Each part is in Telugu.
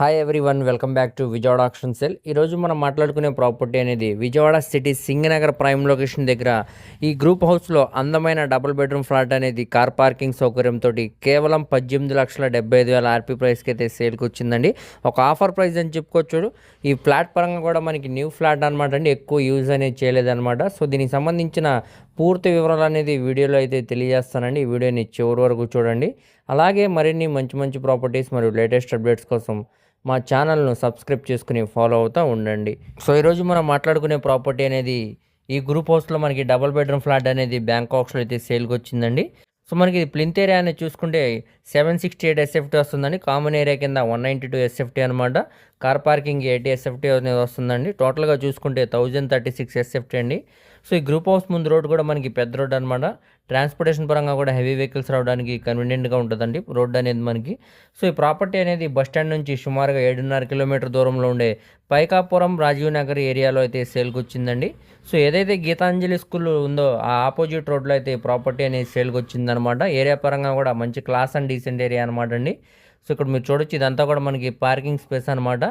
Hi everyone welcome back to Vijayawada auction cell ఈరోజు మనం మాట్లాడుకునే ప్రాపర్టీ అనేది Vijayawada city Singh Nagar prime location దగ్గర ఈ గ్రూప్ హౌస్లో అందమైన డబుల్ బెడ్రూమ్ ఫ్లాట్ అనేది కార్ పార్కింగ్ సౌకర్యంతో కేవలం పద్దెనిమిది లక్షల డెబ్బై ఐదు వేల ఆర్పీ ప్రైస్కి అయితే సేల్కి వచ్చిందండి. ఒక ఆఫర్ ప్రైస్ అని చెప్పుకోవచ్చు ఈ ఫ్లాట్ పరంగా కూడా మనకి న్యూ ఫ్లాట్ అనమాట అండి. ఎక్కువ యూజ్ అనేది చేయలేదన్నమాట. సో దీనికి సంబంధించిన పూర్తి వివరాలు అనేది వీడియోలో అయితే తెలియజేస్తానండి. ఈ వీడియోని చివరి వరకు చూడండి. అలాగే మరిన్ని మంచి మంచి ప్రాపర్టీస్ మరియు లేటెస్ట్ అప్డేట్స్ కోసం మా ఛానల్ను సబ్స్క్రైబ్ చేసుకుని ఫాలో అవుతూ ఉండండి. సో ఈరోజు మనం మాట్లాడుకునే ప్రాపర్టీ అనేది ఈ గ్రూప్ హౌస్లో మనకి డబుల్ బెడ్రూమ్ ఫ్లాట్ అనేది బ్యాంకాక్స్లో అయితే సేల్కి వచ్చిందండి. సో మనకి ప్లింత్ ఏరియా అనేది చూసుకుంటే సెవెన్ సిక్స్టీ ఎయిట్ ఎస్ఎఫ్టీ వస్తుందండి. కామన్ ఏరియా కింద వన్ నైంటీ టూ ఎస్ఎఫ్టీ అనమాట కార్ పార్కింగ్ ఎయిటీ ఎస్ఎఫ్టీ అనేది వస్తుందండి. టోటల్గా చూసుకుంటే థౌజండ్ థర్టీ సిక్స్ ఎస్ఎఫ్టీ అండి. సో ఈ గ్రూప్ హౌస్ ముందు రోడ్ కూడా మనకి పెద్ద రోడ్ అనమాట ట్రాన్స్పోర్టేషన్ పరంగా కూడా హెవీ వెహికల్స్ రావడానికి కన్వీనియంట్గా ఉంటుందండి రోడ్ అనేది మనకి. సో ఈ ప్రాపర్టీ అనేది బస్ స్టాండ్ నుంచి సుమారుగా ఏడున్నర కిలోమీటర్ దూరంలో ఉండే పైకాపురం రాజీవ్ నగర్ ఏరియాలో అయితే సేల్కి వచ్చిందండి. సో ఏదైతే గీతాంజలి స్కూల్ ఉందో ఆ ఆపోజిట్ రోడ్లో అయితే ప్రాపర్టీ అనేది సేల్కి వచ్చిందనమాట ఏరియా పరంగా కూడా మంచి క్లాస్ అండ్ డీసెంట్ ఏరియా అనమాట అండి. సో ఇక్కడ మీరు చూడొచ్చు ఇదంతా కూడా మనకి పార్కింగ్ స్పేస్ అనమాట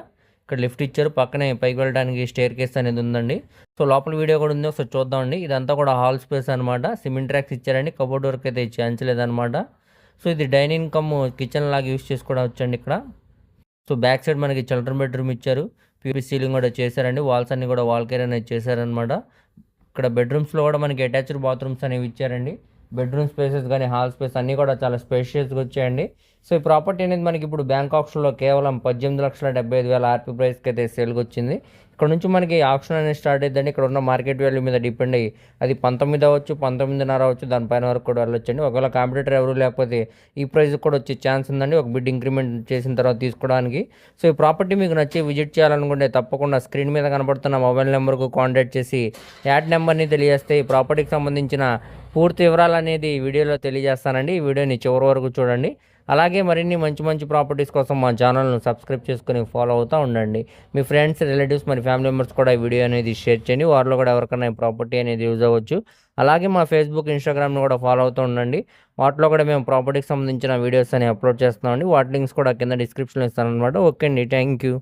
ఇక్కడ లిఫ్ట్ ఇచ్చారు. పక్కనే పైకి వెళ్ళడానికి స్టేర్ కేస్ అనేది ఉందండి. సో లోపల వీడియో కూడా ఉంది. ఒకసారి చూద్దామండి. ఇదంతా కూడా హాల్ స్పేస్ అనమాట సిమెంట్ ట్రాక్స్ ఇచ్చారండి. కబోర్డ్ వర్క్ అయితే చేయించలేదన్నమాట. సో ఇది డైనింగ్ కమ్ కిచెన్ లాగా యూస్ చేసుకోవడం అండి ఇక్కడ. సో బ్యాక్ సైడ్ మనకి చిల్డ్రన్ బెడ్రూమ్ ఇచ్చారు. పీపీ సీలింగ్ కూడా చేశారండి. వాల్స్ అన్ని కూడా వాల్ కేర్ అనేది చేశారనమాట ఇక్కడ బెడ్రూమ్స్లో కూడా మనకి అటాచ్డ్ బాత్రూమ్స్ అనేవి ఇచ్చారండి. బెడ్రూమ్ స్పేసెస్ కానీ హాల్ స్పేస్ అన్నీ కూడా చాలా స్పేషియస్గా వచ్చాయండి. సో ఈ ప్రాపర్టీ అనేది మనకి ఇప్పుడు బ్యాంక్ ఆప్షన్లో కేవలం పద్దెనిమిది లక్షల డెబ్బై ఐదు వేల ఆర్పీ ప్రైస్కి అయితే సేల్కి వచ్చింది ఇక్కడ నుంచి మనకి ఆప్షన్ అనేది స్టార్ట్ అయ్యిందండి ఇక్కడ ఉన్న మార్కెట్ వాల్యూ మీద డిపెండ్ అయ్యి అది పంతొమ్మిది అవ్వచ్చు పంతొమ్మిదిన్నర అవ్వచ్చు దానిపైన వరకు కూడా వెళ్ళొచ్చండి. ఒకవేళ కాంపిటేటర్ ఎవరు లేకపోతే ఈ ప్రైస్ కూడా వచ్చే ఛాన్స్ ఉందండి. ఒక బిడ్ ఇంక్రిమెంట్ చేసిన తర్వాత తీసుకోవడానికి. సో ఈ ప్రాపర్టీ మీకు నచ్చి విజిట్ చేయాలనుకుంటే తప్పకుండా స్క్రీన్ మీద కనబడుతున్న మొబైల్ నెంబర్కు కాంటాక్ట్ చేసి యాడ్ నెంబర్ని తెలియజేస్తే ఈ ప్రాపర్టీకి సంబంధించిన పూర్తి వివరాలు అనేది వీడియోలో తెలియజేస్తానండి. ఈ వీడియోని చివరి వరకు చూడండి. అలాగే మరిన్ని మంచి మంచి ప్రాపర్టీస్ కోసం మా ఛానల్ను సబ్స్క్రైబ్ చేసుకుని ఫాలో అవుతూ ఉండండి. మీ ఫ్రెండ్స్ రిలేటివ్స్ మరి ఫ్యామిలీ మెంబర్స్ కూడా ఈ వీడియో అనేది షేర్ చేయండి. వారిలో కూడా ఎవరికైనా ప్రాపర్టీ అనేది యూజ్ అవ్వచ్చు. అలాగే మా ఫేస్బుక్ ఇన్స్టాగ్రామ్ను కూడా ఫాలో అవుతూ ఉండండి. వాటిలో కూడా మేము ప్రాపర్టీకి సంబంధించిన వీడియోస్ అని అప్లోడ్ చేస్తున్నామండి. వాటి లింక్స్ కూడా కింద డిస్క్రిప్షన్లో ఇస్తాను అనమాట ఓకే అండి. Thank you.